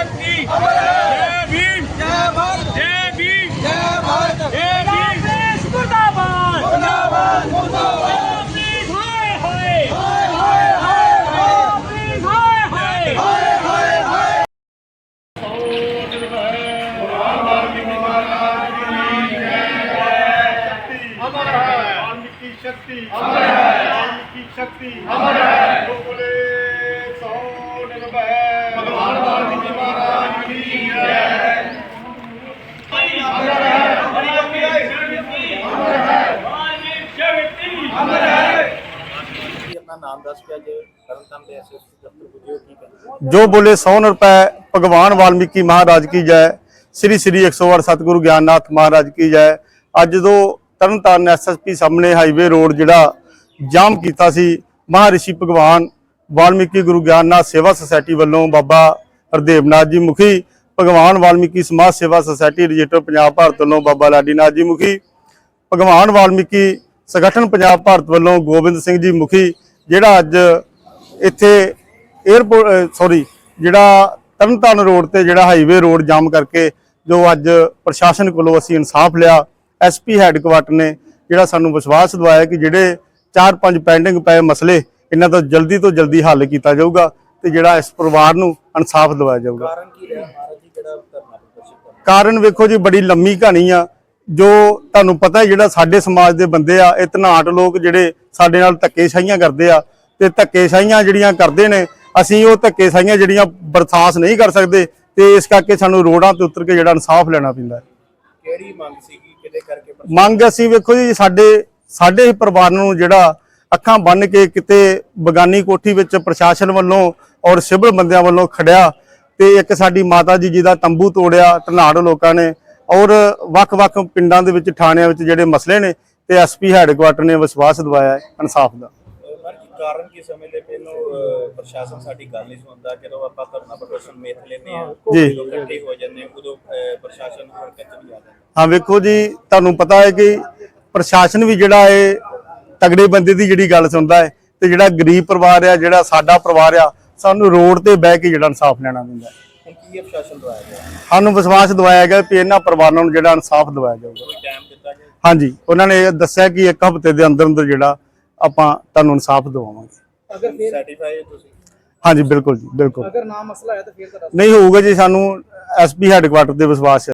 शक्ति जय भीम जय भारत जय भीम जय भारत जय भीम मुर्दाबाद मुर्दाबाद मुर्दाबाद शक्ति अमर है की शक्ति अमर है बोले सौ निर्भय ਨਾਮ ਦੱਸ ਕੇ ਅੱਜ ਤਰਨਤਾਰਨ ਦੇ ਐਸਐਸ ਦਫ਼ਤਰ ਪੁੱਜੇ ਹੋ ਕੀ ਕਹਿੰਦੇ ਜੋ ਬੋਲੇ 100 ਰੁਪਏ ਭਗਵਾਨ ਵਾਲਮੀਕੀ ਮਹਾਰਾਜ ਕੀ ਜੈ, ਸ੍ਰੀ ਸ੍ਰੀ 108 ਸਤਿਗੁਰੂ ਗਿਆਨਨਾਥ ਮਹਾਰਾਜ ਕੀ ਜੈ। ਅੱਜ ਜਦੋਂ ਤਰਨਤਾਰਨ ਐਸਐਸਪੀ ਸਾਹਮਣੇ ਹਾਈਵੇ ਰੋਡ ਜਿਹੜਾ ਜਾਮ ਕੀਤਾ ਸੀ ਮਹਾਰਿਸ਼ੀ ਭਗਵਾਨ ਵਾਲਮੀਕੀ ਗੁਰੂ ਗਿਆਨਨਾਥ ਸੇਵਾ ਸੁਸਾਇਟੀ ਵੱਲੋਂ ਬਾਬਾ ਹਰਦੇਵਨਾਥ ਜੀ ਮੁਖੀ, ਭਗਵਾਨ ਵਾਲਮੀਕੀ ਸਮਾਜ ਸੇਵਾ ਸੁਸਾਇਟੀ ਰਜਿਸਟਰ ਪੰਜਾਬ ਭਾਰਤ ਵੱਲੋਂ ਬਾਬਾ ਲਾਡੀਨਾਥ ਜੀ ਮੁਖੀ, ਭਗਵਾਨ ਵਾਲਮੀਕੀ ਸੰਗਠਨ ਪੰਜਾਬ ਭਾਰਤ ਵੱਲੋਂ ਗੋਬਿੰਦ ਸਿੰਘ ਜੀ ਮੁਖੀ ਜਿਹੜਾ ਅੱਜ ਇੱਥੇ 에어ਪੋਰਟ ਸੌਰੀ ਜਿਹੜਾ ਤਰਨਤਾਰਨ ਰੋਡ ਤੇ ਜਿਹੜਾ ਹਾਈਵੇ ਰੋਡ ਜਾਮ ਕਰਕੇ ਜੋ ਅੱਜ ਪ੍ਰਸ਼ਾਸਨ ਕੋਲੋਂ ਅਸੀਂ ਇਨਸਾਫ ਲਿਆ ਐਸਪੀ ਹੈੱਡਕੁਆਟਰ ਨੇ ਜਿਹੜਾ ਸਾਨੂੰ ਵਿਸ਼ਵਾਸ ਦਿਵਾਇਆ ਕਿ ਜਿਹੜੇ 4-5 ਪੈਂਡਿੰਗ ਪਏ ਮਸਲੇ ਇਹਨਾਂ ਤੋਂ ਜਲਦੀ ਤੋਂ ਜਲਦੀ ਹੱਲ ਕੀਤਾ ਜਾਊਗਾ ਤੇ ਜਿਹੜਾ ਇਸ ਪਰਿਵਾਰ ਨੂੰ ਇਨਸਾਫ ਦਿਵਾਇਆ ਜਾਊਗਾ। ਕਾਰਨ ਕੀ ਰਿਹਾ? ਮਹਾਰਾਜ ਜੀ ਜਿਹੜਾ ਧਰਨਾ ਪ੍ਰਦਰਸ਼ਨ ਕਰਨਾ? ਕਾਰਨ ਵੇਖੋ ਜੀ ਬੜੀ ਲੰਮੀ ਕਹਾਣੀ ਆ। ਜੋ ਤੁਹਾਨੂੰ ਪਤਾ ਜਿਹੜਾ ਸਾਡੇ ਸਮਾਜ ਦੇ ਬੰਦੇ ਆ ਇਹ ਧਨਾਟ ਲੋਕ ਜਿਹੜੇ ਸਾਡੇ ਨਾਲ ਧੱਕੇਸ਼ਾਹੀਆਂ ਕਰਦੇ ਆ ਤੇ ਧੱਕੇਸ਼ਾਹੀਆਂ ਜਿਹੜੀਆਂ ਕਰਦੇ ਨੇ ਅਸੀਂ ਉਹ ਧੱਕੇਸ਼ਾਹੀਆਂ ਜਿਹੜੀਆਂ ਬਰਦਾਸ਼ਤ ਨਹੀਂ ਕਰ ਸਕਦੇ ਤੇ ਇਸ ਕਰਕੇ ਸਾਨੂੰ ਰੋਡਾਂ ਤੇ ਉਤਰ ਕੇ ਜਿਹੜਾ ਇਨਸਾਫ ਲੈਣਾ ਪੈਂਦਾ ਹੈ। ਕਿਹੜੀ ਮੰਗ ਸੀਗੀ ਕਿਹਦੇ ਕਰਕੇ ਮੰਗ ਅਸੀਂ ਵੇਖੋ ਜੀ ਸਾਡੇ ਸਾਡੇ ਹੀ ਪਰਿਵਾਰ ਨੂੰ ਜਿਹੜਾ ਅੱਖਾਂ ਬੰਨ ਕੇ ਕਿਤੇ ਬਗਾਨੀ ਕੋਠੀ ਵਿੱਚ ਪ੍ਰਸ਼ਾਸਨ ਵੱਲੋਂ ਔਰ ਸਿਵਲ ਬੰਦਿਆਂ ਵੱਲੋਂ ਖੜਿਆ ਤੇ ਇੱਕ ਸਾਡੀ ਮਾਤਾ ਜੀ ਜੀ ਦਾ ਤੰਬੂ ਤੋੜਿਆ ਧਨਾੜ ਲੋਕਾਂ ਨੇ ਔਰ ਵੱਖ-ਵੱਖ ਪਿੰਡਾਂ ਦੇ ਵਿੱਚ ਥਾਣਿਆਂ ਵਿੱਚ ਜਿਹੜੇ ਮਸਲੇ ਨੇ ਤੇ ਐਸਪੀ ਹੈੱਡਕੁਆਟਰ ਨੇ ਵਿਸ਼ਵਾਸ ਦਿਵਾਇਆ ਹੈ ਇਨਸਾਫ ਦਾ। ਮਰ ਜੀ ਕਾਰਨ ਕੀ ਸਮਝਦੇ ਪਹਿਲੋਂ ਅਹ, ਪ੍ਰਸ਼ਾਸਨ ਸਾਡੀ ਗੱਲ ਨਹੀਂ ਸੁਣਦਾ ਜਦੋਂ ਆਪਾਂ ਧਰਨਾ ਪ੍ਰਦਰਸ਼ਨ ਮੇਥ ਲੈਂਦੇ ਆ ਜੀ। ਜਦੋਂ ਇਕੱਠੇ ਹੋ ਜਾਂਦੇ ਆ, ਉਦੋਂ ਅਹ, ਪ੍ਰਸ਼ਾਸਨ ਹਰਕਤ ਚ ਵੀ ਆ ਜਾਂਦਾ ਹਾਂ ਵੇਖੋ ਜੀ ਤੁਹਾਨੂੰ ਪਤਾ ਹੈ ਕਿ ਪ੍ਰਸ਼ਾਸਨ ਵੀ ਜਿਹੜਾ ਹੈ ਤਗੜੇ ਬੰਦੇ ਦੀ ਜਿਹੜੀ ਗੱਲ ਸੁਣਦਾ ਹੈ ਤੇ ਜਿਹੜਾ ਗਰੀਬ ਪਰਿਵਾਰ ਆ ਜਿਹੜਾ ਸਾਡਾ ਪਰਿਵਾਰ ਆ ਸਾਨੂੰ ਰੋਡ ਤੇ ਬਹਿ ਕੇ ਜਿਹੜਾ ਇਨਸਾਫ ਲੈਣਾ ਪੈਂਦਾ ਹੈ। ਹੁਣ ਕੀ ਇਹ ਪ੍ਰਸ਼ਾਸਨ ਦਵਾਇਆ ਗਿਆ? ਸਾਨੂੰ ਵਿਸ਼ਵਾਸ ਦਿਵਾਇਆ ਗਿਆ ਕਿ ਇਹਨਾਂ ਪਰਿਵਾਰਾਂ ਨੂੰ ਜਿਹੜਾ ਇਨਸਾਫ ਦਿਵਾਇਆ ਜਾਊਗਾ। ਕੋਈ ਟਾਈਮ ਦਿੱਤਾ ਗਿਆ? ਹਾਂਜੀ ਉਹਨਾਂ ਨੇ ਇਹ ਦੱਸਿਆ ਕਿ ਇੱਕ ਹਫ਼ਤੇ ਦੇ ਅੰਦਰ ਅੰਦਰ ਜਿਹੜਾ ਆਪਾਂ ਤੁਹਾਨੂੰ ਇਨਸਾਫ ਦਿਵਾਵਾਂਗੇ। ਅਗਰ ਫਿਰ ਸੈਟੀਫਾਈ ਤੁਸੀਂ? ਹਾਂਜੀ ਬਿਲਕੁਲ ਜੀ ਬਿਲਕੁਲ। ਅਗਰ ਨਾ ਮਸਲਾ ਹੈ ਤਾਂ ਫਿਰ ਤਾਂ ਨਹੀਂ ਹੋਊਗਾ ਜੀ ਸਾਨੂੰ ਐਸਪੀ ਹੈੱਡਕੁਆਟਰ ਦੇ ਵਿਸ਼ਵਾਸ ਹੈ।